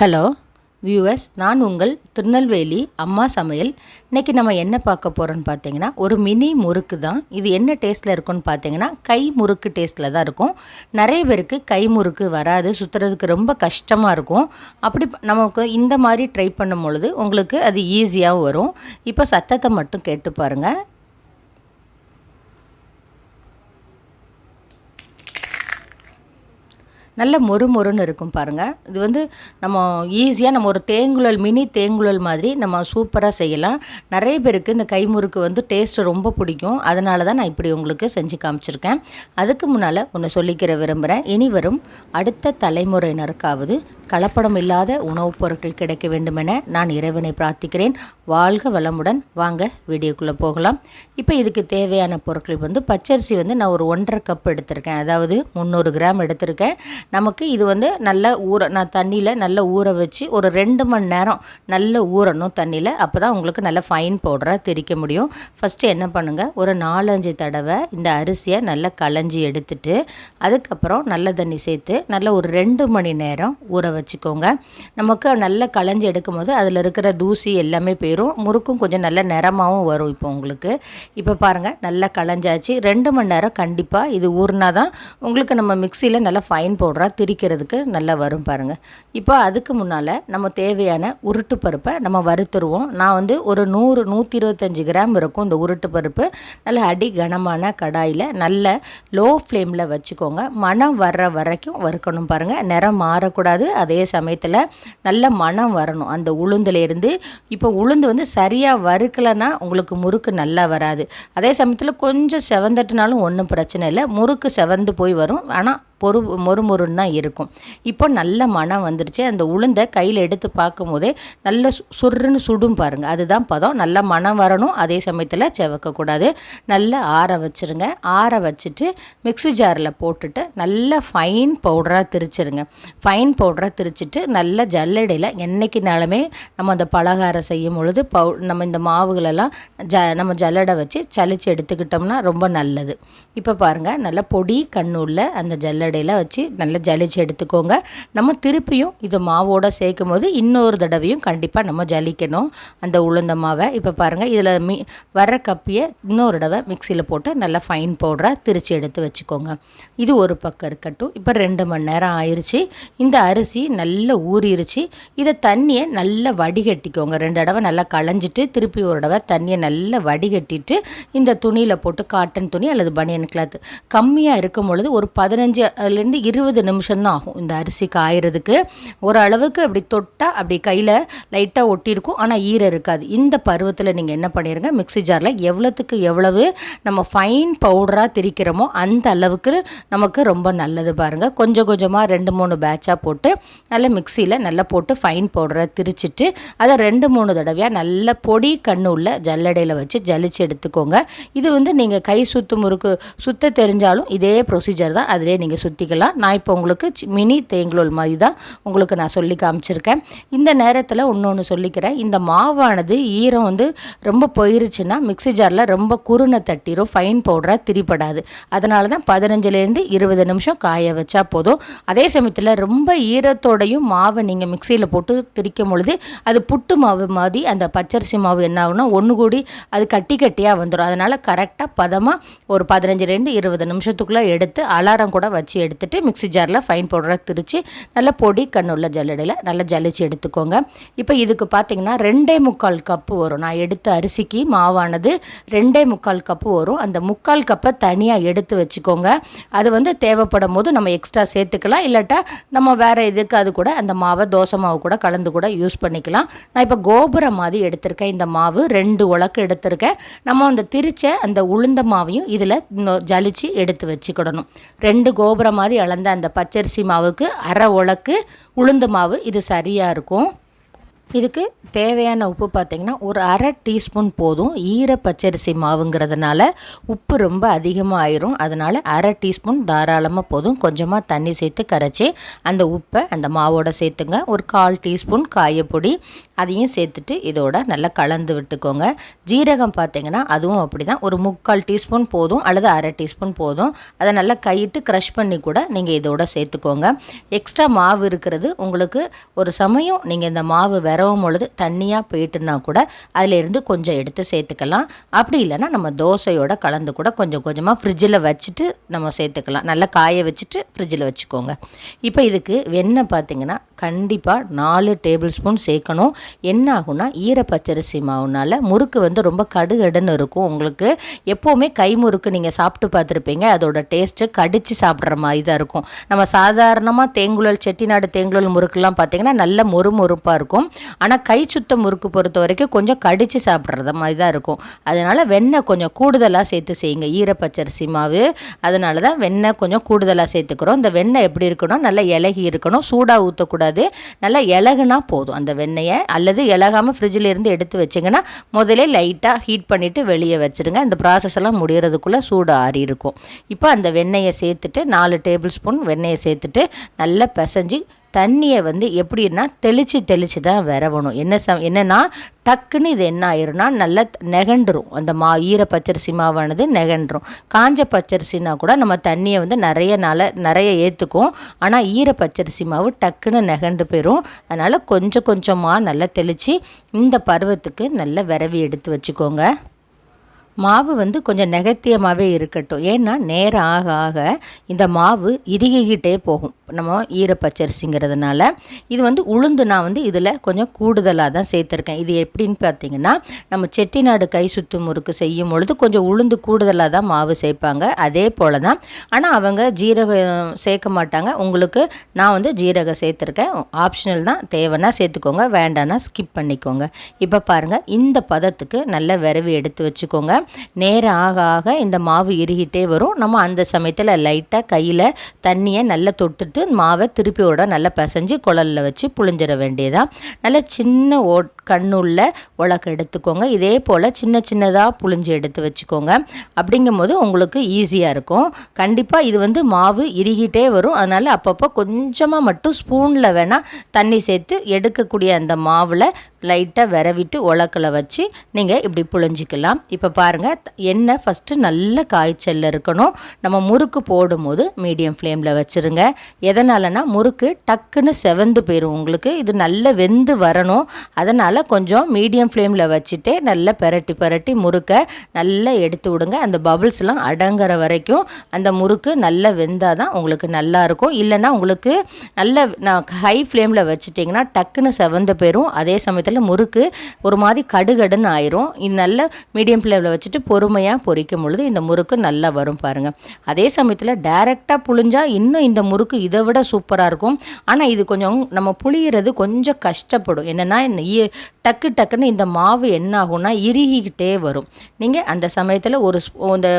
Hello viewers நான் உங்கள் திருநெல்வேலி அம்மா சமையல். இன்றைக்கி நம்ம என்ன பார்க்க போகிறோன்னு பார்த்தீங்கன்னா ஒரு மினி முறுக்கு தான். இது என்ன டேஸ்ட்டில் இருக்கும்னு பார்த்தீங்கன்னா கை முறுக்கு டேஸ்ட்டில் தான் இருக்கும். நிறைய பேருக்கு கை முறுக்கு வராது சுற்றுறதுக்கு ரொம்ப கஷ்டமாக இருக்கும். அப்படி நமக்கு இந்த மாதிரி ட்ரை பண்ணும் பொழுது உங்களுக்கு அது ஈஸியாகவும் வரும். இப்போ சத்தத்தை மட்டும் கேட்டு பாருங்கள் நல்ல மொறு மொறுன்னு இருக்கும் பாருங்கள் இது வந்து நம்ம ஈஸியாக நம்ம ஒரு தேங்குழல் மினி தேங்குழல் மாதிரி நம்ம சூப்பராக செய்யலாம். நிறைய பேருக்கு இந்த கைமுறுக்கு வந்து டேஸ்ட் ரொம்ப பிடிக்கும். அதனால தான் நான் இப்படி உங்களுக்கு செஞ்சு காமிச்சிருக்கேன். அதுக்கு முன்னால் ஒன்று சொல்லிக்கிற விரும்புகிறேன் இனி வரும் அடுத்த தலைமுறையினருக்காவது கலப்படம் இல்லாத உணவுப் பொருட்கள் கிடைக்க வேண்டுமென நான் இறைவனை பிரார்த்திக்கிறேன். வாழ்க வளமுடன். வாங்க வீடியோக்குள்ளே போகலாம். இப்போ இதுக்கு தேவையான பொருட்கள் வந்து பச்சரிசி வந்து நான் ஒரு ஒன்றரை கப் எடுத்திருக்கேன். அதாவது முந்நூறு கிராம் எடுத்திருக்கேன். நமக்கு இது வந்து நல்ல ஊற நான் தண்ணியில் நல்லா ஊற வச்சு ஒரு ரெண்டு மணி நேரம் நல்ல ஊறணும் தண்ணியில். அப்போ தான் உங்களுக்கு நல்ல ஃபைன் பவுடராக திரிக்க முடியும். ஃபஸ்ட்டு என்ன பண்ணுங்கள் ஒரு நாலஞ்சு தடவை இந்த அரிசியை நல்லா களைஞ்சி எடுத்துட்டு அதுக்கப்புறம் நல்ல தண்ணி சேர்த்து நல்லா ஒரு ரெண்டு மணி நேரம் ஊற வச்சுக்கோங்க. நமக்கு நல்லா களைஞ்சி எடுக்கும் போது அதில் இருக்கிற தூசி எல்லாமே போயிடும் முறுக்கும் கொஞ்சம் நல்ல நிறமாகவும் வரும் இப்போ உங்களுக்கு. இப்போ பாருங்கள் நல்லா களைஞ்சாச்சு ரெண்டு மணி நேரம் கண்டிப்பாக இது ஊறினா தான் உங்களுக்கு நம்ம மிக்சியில் நல்லா ஃபைன் பவுடராக திரிக்கிறதுக்கு நல்லா வரும் பாருங்கள் இப்போ அதுக்கு முன்னால் நம்ம தேவையான உருட்டு பருப்பை நம்ம வறுத்துருவோம். நான் வந்து ஒரு நூறு நூற்றி இருபத்தஞ்சி கிராம் இருக்கும் இந்த உருட்டு பருப்பு. நல்ல அடி கனமான கடாயில் நல்ல லோ ஃப்ளேமில் வச்சுக்கோங்க. மணம் வர்ற வரைக்கும் வறுக்கணும் பாருங்கள் நிறம் மாறக்கூடாது. அதே சமயத்தில் நல்ல மணம் வரணும். அந்த உளுந்துலேருந்து இப்போ உளுந்து வந்து சரியாக வறுக்கலைன்னா உங்களுக்கு முறுக்கு நல்லா வராது. அதே சமயத்தில் கொஞ்சம் செவந்துட்டுனாலும் ஒன்றும் பிரச்சனை இல்லை. முறுக்கு செவந்து போய் வரும். ஆனால் பொறு மொறு மொறுன்னு தான் இருக்கும். இப்போ நல்ல மனம் வந்துருச்சு. அந்த உளுந்தை கையில் எடுத்து பார்க்கும்போதே நல்ல சு- சுருன்னு சுடும் பாருங்கள் அதுதான் பதம். நல்ல மனம் வரணும். அதே சமயத்தில் செவக்கக்கூடாது நல்லா ஆற வச்சிருங்க. ஆற வச்சுட்டு மிக்ஸி ஜாரில் போட்டுட்டு நல்ல ஃபைன் பவுடராக திரிச்சிருங்க. ஃபைன் பவுடராக திரிச்சிட்டு நல்ல ஜல்லடையில் என்றைக்குனாலுமே நம்ம அந்த பலகாரம் செய்யும் பொழுது பவு நம்ம இந்த மாவுகளெல்லாம் ஜ நம்ம ஜல்லடை வச்சு சலிச்சு எடுத்துக்கிட்டோம்னா ரொம்ப நல்லது. இப்போ பாருங்கள் நல்ல பொடி கண்ணுள்ள அந்த ஜல்லடை ஜல்லடையில் வச்சு நல்லா ஜலிச்சு எடுத்துக்கோங்க. நம்ம திருப்பியும் இது மாவோட சேர்க்கும் போது இன்னொரு தடவையும் கண்டிப்பாக நம்ம ஜலிக்கணும். அந்த உளுந்த மாவை. இப்போ பாருங்கள் இதில் மீ வர கப்பியை இன்னொரு தடவை மிக்சியில் போட்டு நல்லா ஃபைன் பவுடராக திரிச்சு எடுத்து வச்சுக்கோங்க. இது ஒரு பக்கம் இருக்கட்டும். இப்போ ரெண்டு மணி நேரம் ஆயிடுச்சு இந்த அரிசி நல்லா ஊறிடுச்சு இதை தண்ணியை நல்லா வடிகட்டிக்கோங்க. ரெண்டு தடவை நல்லா களைஞ்சிட்டு திருப்பி ஒரு தடவை தண்ணியை நல்லா வடிகட்டிட்டு இந்த துணியில் போட்டு காட்டன் துணி அல்லது பனியன் கிளாத் கம்மியாக இருக்கும் பொழுது ஒரு பதினஞ்சு பதினஞ்சுலேருந்து இருபது நிமிஷம் தான் ஆகும். இந்த அரிசி காயறதுக்கு ஓரளவுக்கு அப்படி தொட்டால் அப்படி கையில் லைட்டாக ஒட்டியிருக்கும். ஆனால் ஈரம் இருக்காது. இந்த பருவத்தில் நீங்கள் என்ன பண்ணிடுங்க மிக்ஸி ஜாரில் எவ்வளோத்துக்கு எவ்வளவு நம்ம ஃபைன் பவுடராக திரிக்கிறோமோ அந்த அளவுக்கு நமக்கு ரொம்ப நல்லது பாருங்கள் கொஞ்சம் கொஞ்சமாக ரெண்டு மூணு பேட்சாக போட்டு நல்லா மிக்சியில் நல்லா போட்டு ஃபைன் பவுடரை திரிச்சிட்டு அதை ரெண்டு மூணு தடவையாக நல்ல பொடி கண்ணு உள்ள ஜல்லடையில் வச்சு ஜலிச்சு எடுத்துக்கோங்க. இது வந்து நீங்கள் கை சுத்து முறுக்கு சுத்த தெரிஞ்சாலும் இதே ப்ரொசீஜர் தான். அதிலே நீங்கள் சுற்றிக்கலாம் நான் இப்போ உங்களுக்கு சி- மினி தேங்கலோல் மாதிரி தான் உங்களுக்கு நான் சொல்லி காமிச்சிருக்கேன். இந்த நேரத்தில் இன்னொன்று சொல்லிக்கிறேன். இந்த மாவானது ஈரம் வந்து ரொம்ப போயிருச்சுன்னா மிக்ஸி ஜாரில் ரொம்ப குறுனை தட்டிடும் ஃபைன் பவுடராக திரிப்படாது அதனால தான் பதினஞ்சுலேருந்து இருபது நிமிஷம் காய வச்சா போதும். அதே சமயத்தில் ரொம்ப ஈரத்தோடையும் மாவை நீங்கள் மிக்சியில் போட்டு திரிக்கும் பொழுது அது புட்டு மாவு மாதிரி அந்த பச்சரிசி மாவு என்ன ஆகுனா ஒன்று கூடி அது கட்டி கட்டியாக வந்துடும் அதனால் கரெக்டாக பதமாக ஒரு பதினஞ்சுலேருந்து இருபது நிமிஷத்துக்குள்ளே எடுத்து அலாரம் கூட வச்சு எடுத்துட்டு மிக்ஸி ஜாரில் ஃபைன் பவுடராக திரித்து நல்ல பொடி கண்ணுள்ள ஜல்லடையில் நல்லா ஜலிச்சு எடுத்துக்கோங்க. இப்போ இதுக்கு பார்த்தீங்கன்னா ரெண்டே முக்கால் கப்பு வரும். நான் எடுத்த அரிசிக்கு மாவானது ரெண்டே முக்கால் கப்பு வரும். அந்த முக்கால் கப்பை தனியாக எடுத்து வச்சுக்கோங்க. அது வந்து தேவைப்படும் போது நம்ம எக்ஸ்ட்ரா சேர்த்துக்கலாம். இல்லாட்டா நம்ம வேறு இதுக்கு அது கூட அந்த மாவை தோசை மாவு கூட கலந்து கூட யூஸ் பண்ணிக்கலாம். நான் இப்போ கோபுரம் மாதிரி எடுத்திருக்கேன். இந்த மாவு ரெண்டு உலக்கு எடுத்திருக்கேன். நம்ம அந்த திரிச்ச அந்த உளுந்த மாவையும் இதில் ஜலிச்சு எடுத்து வச்சுக்கிடணும். ரெண்டு கோபுரம் மாதிரி அளந்த அந்த பச்சரிசி மாவுக்கு அரை உலக்கு உளுந்த மாவு இது சரியாக இருக்கும். இதுக்கு தேவையான உப்பு பார்த்திங்கன்னா ஒரு அரை டீஸ்பூன் போதும். ஈர பச்சரிசி மாவுங்கிறதுனால உப்பு ரொம்ப அதிகமாக ஆயிரும் அதனால் அரை டீஸ்பூன் தாராளமாக போதும். கொஞ்சமாக தண்ணி சேர்த்து கரைச்சி அந்த உப்பை அந்த மாவோட சேர்த்துங்க. ஒரு கால் டீஸ்பூன் காயப்பொடி அதையும் சேர்த்துட்டு இதோட நல்லா கலந்து விட்டுக்கோங்க. ஜீரகம் பார்த்தீங்கன்னா அதுவும் அப்படி தான் ஒரு முக்கால் டீஸ்பூன் போதும் அல்லது அரை டீஸ்பூன் போதும். அதை நல்லா கையிட்டு க்ரஷ் பண்ணி கூட நீங்கள் இதோட சேர்த்துக்கோங்க. எக்ஸ்ட்ரா மாவு இருக்கிறது உங்களுக்கு ஒரு சமயம் நீங்கள் இந்த மாவு விரவும் பொழுது தண்ணியாக போயிட்டுனா கூட அதிலேருந்து கொஞ்சம் எடுத்து சேர்த்துக்கலாம். அப்படி இல்லைன்னா நம்ம தோசையோட கலந்து கூட கொஞ்சம் கொஞ்சமாக ஃப்ரிட்ஜில் வச்சுட்டு நம்ம சேர்த்துக்கலாம். நல்லா காய வச்சுட்டு ஃப்ரிட்ஜில் வச்சுக்கோங்க. இப்போ இதுக்கு வெண்ணெய் பார்த்தீங்கன்னா கண்டிப்பாக நாலு டேபிள் ஸ்பூன் சேர்க்கணும். என்ன ஆகும்னா ஈரப்பச்சரிசி மாவுனால் முறுக்கு வந்து ரொம்ப கடுகடுன்னு இருக்கும். உங்களுக்கு எப்போவுமே கை முறுக்கு நீங்கள் சாப்பிட்டு பார்த்துருப்பீங்க. அதோட டேஸ்ட்டு கடித்து சாப்பிட்ற மாதிரி தான் இருக்கும். நம்ம சாதாரணமாக தேங்குழல் செட்டிநாடு தேங்குழல் முறுக்குலாம் பார்த்தீங்கன்னா நல்ல மொறுமொறுப்பாக இருக்கும். ஆனால் கை சுத்த முறுக்கு பொறுத்த வரைக்கும் கொஞ்சம் கடித்து சாப்பிட்றது மாதிரி தான் இருக்கும். அதனால் வெண்ணெய் கொஞ்சம் கூடுதலாக சேர்த்து செய்யுங்க. ஈரப்பச்சரிசி மாவு. அதனால தான் வெண்ணெய் கொஞ்சம் கூடுதலாக சேர்த்துக்கிறோம். இந்த வெண்ணெய் எப்படி இருக்கணும் நல்லா இலகி இருக்கணும். சூடாக ஊற்றக்கூடாது நல்லா இலகுனா போதும் அந்த வெண்ணெயை. அல்லது இலகாமல் ஃப்ரிட்ஜில் இருந்து எடுத்து வச்சிங்கன்னா முதலே லைட்டாக ஹீட் பண்ணிவிட்டு வெளியே வச்சுருங்க. இந்த ப்ராசஸ் எல்லாம் முடிகிறதுக்குள்ளே சூடு ஆறி இருக்கும். இப்போ அந்த வெண்ணெயை சேர்த்துட்டு நாலு டேபிள் ஸ்பூன் வெண்ணெயை சேர்த்துட்டு நல்லா பிசைஞ்சு தண்ணியை வந்து எப்படின்னா தெளித்து தெளித்து தான் விரவணும். என்ன ச என்னென்னா டக்குன்னு இது என்ன ஆயிரும்னா நல்லா நெகண்டுரும். அந்த மா ஈர பச்சரிசி மாவானது நெகண்டுரும். காஞ்ச பச்சரிசினா கூட நம்ம தண்ணியை வந்து நிறைய நாள நிறைய ஏற்றுக்கும் ஆனால் ஈர பச்சரிசி மாவு டக்குன்னு நெகண்டு போயிடும் அதனால் கொஞ்சம் கொஞ்சமாக நல்லா தெளித்து இந்த பருவத்துக்கு நல்லா விரவி எடுத்து வச்சுக்கோங்க. மாவு வந்து கொஞ்சம் நெகத்தியமாகவே இருக்கட்டும். ஏன்னா நேரம் ஆக ஆக இந்த மாவு இறுகிக்கிட்டே போகும். நம்ம ஈரப்பச்சரிசிங்கிறதுனால. இது வந்து உளுந்து நான் வந்து இதில் கொஞ்சம் கூடுதலாக தான் சேர்த்துருக்கேன். இது எப்படின்னு பார்த்தீங்கன்னா நம்ம செட்டிநாடு கை சுத்து முறுக்கு செய்யும் பொழுது கொஞ்சம் உளுந்து கூடுதலாக தான் மாவு சேர்ப்பாங்க. அதே போல் தான். ஆனால் அவங்க ஜீரகம் சேர்க்க மாட்டாங்க. உங்களுக்கு நான் வந்து ஜீரகம் சேர்த்துருக்கேன். ஆப்ஷனல் தான். தேவைன்னா சேர்த்துக்கோங்க. வேண்டான்னா ஸ்கிப் பண்ணிக்கோங்க. இப்போ பாருங்கள் இந்த பதத்துக்கு நல்ல விரவி எடுத்து வச்சுக்கோங்க. நேரம் ஆக ஆக இந்த மாவு இறுகிட்டே வரும். நம்ம அந்த சமயத்தில் லைட்டாக கையில் தண்ணியை நல்லா தொட்டுட்டு மாவை திருப்பி விட நல்லா பிசைஞ்சு குழலில் வச்சு புழிஞ்சிட வேண்டியதான் நல்லா சின்ன ஓ கண்ணுள்ள உலக்கு எடுத்துக்கோங்க. இதே போல் சின்ன சின்னதாக புழிஞ்சு எடுத்து வச்சுக்கோங்க. அப்படிங்கும்போது உங்களுக்கு ஈஸியாக இருக்கும். கண்டிப்பாக இது வந்து மாவு இறுகிட்டே வரும். அதனால் அப்பப்போ கொஞ்சமாக மட்டும் ஸ்பூனில் வேணால் தண்ணி சேர்த்து எடுக்கக்கூடிய அந்த மாவில் லைட்டாக விரவிட்டு உலக்கில் வச்சு நீங்கள் இப்படி புழிஞ்சிக்கலாம். இப்போ பாருங்கள் எண்ணெய் ஃபஸ்ட்டு நல்ல காய்ச்சலில் இருக்கணும். நம்ம முறுக்கு போடும்போது மீடியம் ஃப்ளேமில் வச்சுருங்க. எதனாலனா முறுக்கு டக்குன்னு செவந்து போயிடும் உங்களுக்கு. இது நல்ல வெந்து வரணும். அதனால் கொஞ்சம் மீடியம் ஃப்ளேமில் வச்சுட்டே நல்லா பெரட்டி பெரட்டி முறுக்கை நல்லா எடுத்து விடுங்க. அந்த பபுள்ஸ்லாம் அடங்குற வரைக்கும் அந்த முறுக்கு நல்லா வெந்தால் தான் உங்களுக்கு நல்லாயிருக்கும் இல்லைன்னா உங்களுக்கு நல்ல நான் ஹை ஃப்ளேமில் வச்சுட்டிங்கன்னா டக்குன்னு செவந்து போயிடும் அதே சமயத்தில் முறுக்கு ஒரு மாதிரி கடுகடுன்னு ஆயிரும். இது நல்ல மீடியம் ஃப்ளேமில் வச்சுட்டு பொறுமையாக பொரிக்கும் பொழுது இந்த முறுக்கு நல்லா வரும் பாருங்கள் அதே சமயத்தில் டைரெக்டாக புழிஞ்சால் இன்னும் இந்த முறுக்கு இதை விட சூப்பராக இருக்கும். ஆனால் இது கொஞ்சம் நம்ம புளியறது கொஞ்சம் கஷ்டப்படும். என்னென்னா இந்த டக்கு டக்குன்னு இந்த மாவு என்ன ஆகும்னா இறுகிக்கிட்டே வரும். நீங்கள் அந்த சமயத்தில் ஒரு இந்த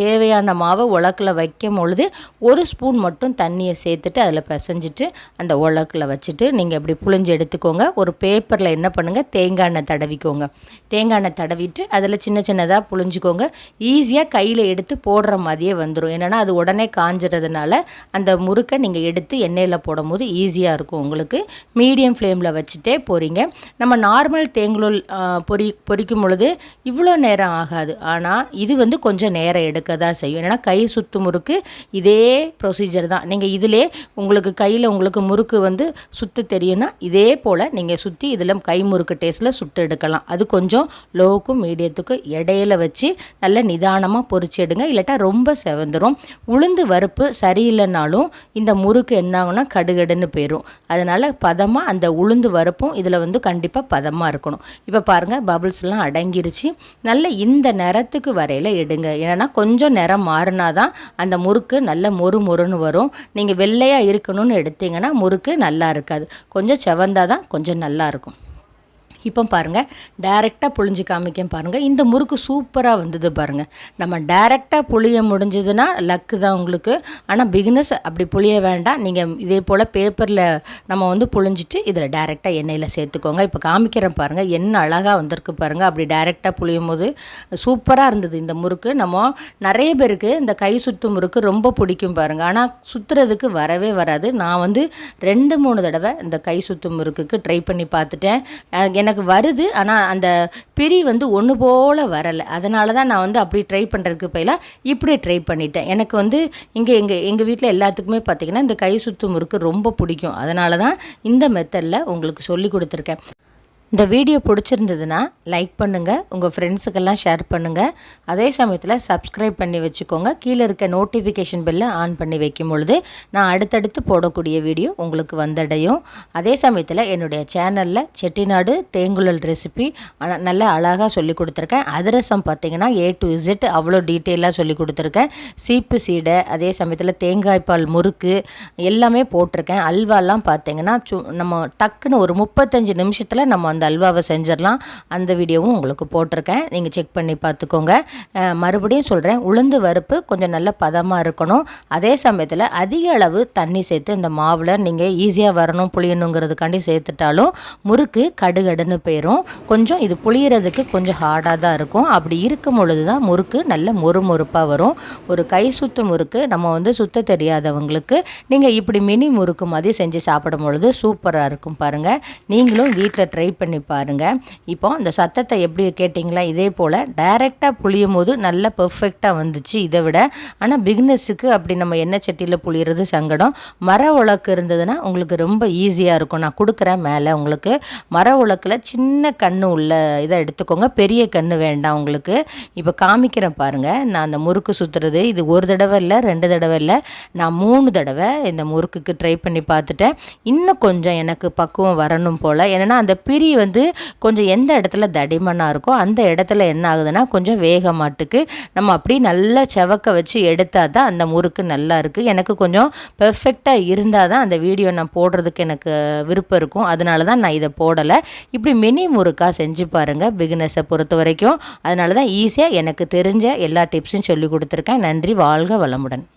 தேவையான மாவை உலக்கில் வைக்கும் பொழுது ஒரு ஸ்பூன் மட்டும் தண்ணியை சேர்த்துட்டு அதில் பிசைஞ்சிட்டு அந்த உலக்கில் வச்சுட்டு நீங்கள் இப்படி புழிஞ்சு எடுத்துக்கோங்க. ஒரு பேப்பரில் என்ன பண்ணுங்கள் தேங்காய் எண்ணெய் தடவிக்கோங்க. தேங்காய் எண்ணெய் தடவிட்டு அதில் சின்ன சின்னதாக புழிஞ்சுக்கோங்க. ஈஸியாக கையில் எடுத்து போடுற மாதிரியே வந்துடும் என்னென்னா அது உடனே காஞ்சிறதுனால அந்த முறுக்கை நீங்கள் எடுத்து எண்ணெயில் போடும்போது ஈஸியாக இருக்கும் உங்களுக்கு. மீடியம் ஃப்ளேமில் வச்சுட்டே போகிறீங்க நம்ம நார்மல் தேங்குழல் பொறி பொரி பொரிக்கும் பொழுது இவ்வளோ நேரம் ஆகாது. ஆனால் இது வந்து கொஞ்சம் நேரம் இருக்க தான் செய்யும். என்னென்னா கை சுத்து முறுக்கு இதே ப்ரொசீஜர் தான். நீங்கள் இதிலே உங்களுக்கு கையில் உங்களுக்கு முறுக்கு வந்து சுற்று தெரியும்னா இதே போல் நீங்கள் சுற்றி இதில் கை முறுக்கு டேஸ்ட்டில் சுட்டு எடுக்கலாம். அது கொஞ்சம் லோவுக்கும் மீடியத்துக்கும் இடையில வச்சு நல்ல நிதானமாக பொறிச்சு எடுங்க. இல்லாட்டா ரொம்ப செவந்துடும் உளுந்து வறுப்பு சரியில்லைனாலும் இந்த முறுக்கு என்னாகும்னா கடுகடுன்னு போயிடும் அதனால் பதமாக அந்த உளுந்து வறுப்பும் இதில் வந்து கண்டிப்பாக பதமாக இருக்கணும். இப்போ பாருங்கள் பபிள்ஸ்லாம் அடங்கிருச்சு. நல்ல இந்த நேரத்துக்கு வரையில் எடுங்க. ஏன்னா கொஞ்சம் கொஞ்சம் நிறம் மாறினா தான் அந்த முறுக்கு நல்ல மொறு மொறுன்னு வரும். நீங்கள் வெள்ளையாக இருக்கணும்னு எடுத்தீங்கன்னா முறுக்கு நல்லா இருக்காது. கொஞ்சம் செவந்தாதான் தான் கொஞ்சம் நல்லா இருக்கும். இப்போ பாருங்கள் டைரெக்டாக புழிஞ்சு காமிக்கேன் பாருங்கள் இந்த முறுக்கு சூப்பராக வந்தது பாருங்கள் நம்ம டைரெக்டாக புளிய முடிஞ்சதுன்னா லக்கு தான் உங்களுக்கு. ஆனால் பிகினஸ் அப்படி புளிய வேண்டாம். நீங்கள் இதே போல் பேப்பரில் நம்ம வந்து புழிஞ்சிட்டு இதில் டைரெக்டாக எண்ணெயில் சேர்த்துக்கோங்க. இப்போ காமிக்கிறேன் பாருங்கள் என்ன அழகாக வந்திருக்கு பாருங்கள் அப்படி டைரெக்டாக புளியும் போது சூப்பராக இருந்தது இந்த முறுக்கு. நம்ம நிறைய பேருக்கு இந்த கை சுத்து முறுக்கு ரொம்ப பிடிக்கும் பாருங்கள் ஆனால் சுற்றுறதுக்கு வரவே வராது. நான் வந்து ரெண்டு மூணு தடவை இந்த கை சுத்து முறுக்குக்கு ட்ரை பண்ணி பார்த்துட்டேன். எனக்கு வருது ஆனால் அந்த பிரி வந்து ஒன்று போல் வரலை. அதனால தான் நான் வந்து அப்படி ட்ரை பண்ணுறதுக்கு பயிலாக இப்படி ட்ரை பண்ணிட்டேன். எனக்கு வந்து இங்கே எங்கள் எங்கள் வீட்டில் எல்லாத்துக்குமே பார்த்திங்கன்னா இந்த கை சுத்து முறுக்கு ரொம்ப பிடிக்கும். அதனால தான் இந்த மெத்தடில் உங்களுக்கு சொல்லி கொடுத்துருக்கேன். இந்த வீடியோ பிடிச்சிருந்ததுன்னா லைக் பண்ணுங்கள் உங்கள் ஃப்ரெண்ட்ஸுக்கெல்லாம் ஷேர் பண்ணுங்கள் அதே சமயத்தில் சப்ஸ்கிரைப் பண்ணி வச்சுக்கோங்க. கீழே இருக்க நோட்டிஃபிகேஷன் பெல்லை ஆன் பண்ணி வைக்கும் பொழுது நான் அடுத்தடுத்து போடக்கூடிய வீடியோ உங்களுக்கு வந்தடையும். அதே சமயத்தில் என்னுடைய சேனலில் செட்டிநாடு தேங்குழல் ரெசிபி நல்ல அழகாக சொல்லி கொடுத்துருக்கேன். அதிரசம் பார்த்திங்கன்னா ஏ டு இசட் அவ்வளோ டீட்டெயிலாக சொல்லி கொடுத்துருக்கேன். சீப்பு சீடை அதே சமயத்தில் தேங்காய்பால் முறுக்கு எல்லாமே போட்டிருக்கேன். அல்வாலாம் பார்த்திங்கன்னா நம்ம டக்குன்னு ஒரு முப்பத்தஞ்சு நிமிஷத்தில் நம்ம அந்த அல்வாவை செஞ்சிடலாம். அந்த வீடியோவும் உங்களுக்கு போட்டிருக்கேன். நீங்கள் செக் பண்ணி பார்த்துக்கோங்க. மறுபடியும் சொல்கிறேன் உளுந்து வறுப்பு கொஞ்சம் நல்ல பதமாக இருக்கணும். அதே சமயத்தில் அதிக அளவு தண்ணி சேர்த்து இந்த மாவில் நீங்கள் ஈஸியாக வரணும் புளியணுங்கிறதுக்காண்டி சேர்த்துட்டாலும் முறுக்கு கடுகடுன்னு போயிடும் கொஞ்சம் இது புளியறதுக்கு கொஞ்சம் ஹார்டாக தான் இருக்கும். அப்படி இருக்கும் பொழுது தான் முறுக்கு நல்ல மொறுமொறுப்பாக வரும். ஒரு கை சுத்து முறுக்கு நம்ம வந்து சுத்த தெரியாதவங்களுக்கு நீங்கள் இப்படி மினி முறுக்கு மாதிரி செஞ்சு சாப்பிடும் பொழுது சூப்பராக இருக்கும் பாருங்கள் நீங்களும் வீட்டில் ட்ரை பண்ணி பண்ணி பாருங்கள் இப்போ அந்த சத்தத்தை எப்படி கேட்டிங்களா? இதே போல் டைரெக்டாக புளியும் போது நல்ல பெர்ஃபெக்டாக வந்துச்சு இதை விட. ஆனால் பிக்னஸுக்கு அப்படி நம்ம எண்ணெய் சட்டியில் புளியறது சங்கடம். மர உலக்கு இருந்ததுன்னா உங்களுக்கு ரொம்ப ஈஸியாக இருக்கும். நான் கொடுக்குறேன் மேலே உங்களுக்கு. மர உலக்கில் சின்ன கன்று உள்ள இதை எடுத்துக்கோங்க. பெரிய கன்று வேண்டாம் உங்களுக்கு. இப்போ காமிக்கிறேன் பாருங்கள் நான் அந்த முறுக்கு சுற்றுறது இது ஒரு தடவை இல்லை ரெண்டு தடவை இல்லை. நான் மூணு தடவை இந்த முறுக்குக்கு ட்ரை பண்ணி பார்த்துட்டேன். இன்னும் கொஞ்சம் எனக்கு பக்குவம் வரணும் போல். ஏன்னா அந்த பிரி வந்து கொஞ்சம் எந்த இடத்துல தடிமனாக இருக்கோ அந்த இடத்துல என்ன ஆகுதுன்னா கொஞ்சம் வேக மாட்டுக்கு நம்ம அப்படி நல்லா செவக்க வச்சு எடுத்தால் தான் அந்த முறுக்கு நல்லா இருக்குது எனக்கு கொஞ்சம் பெர்ஃபெக்டாக இருந்தால் தான் அந்த வீடியோ நான் போடுறதுக்கு எனக்கு விருப்பம் இருக்கும். அதனால தான் நான் இதை போடலை. இப்படி மினி முறுக்காக செஞ்சு பாருங்கள் பிகினஸை பொறுத்த வரைக்கும். அதனால தான் ஈஸியாக எனக்கு தெரிஞ்ச எல்லா டிப்ஸும் சொல்லி கொடுத்துருக்கேன். நன்றி வாழ்க வளமுடன்.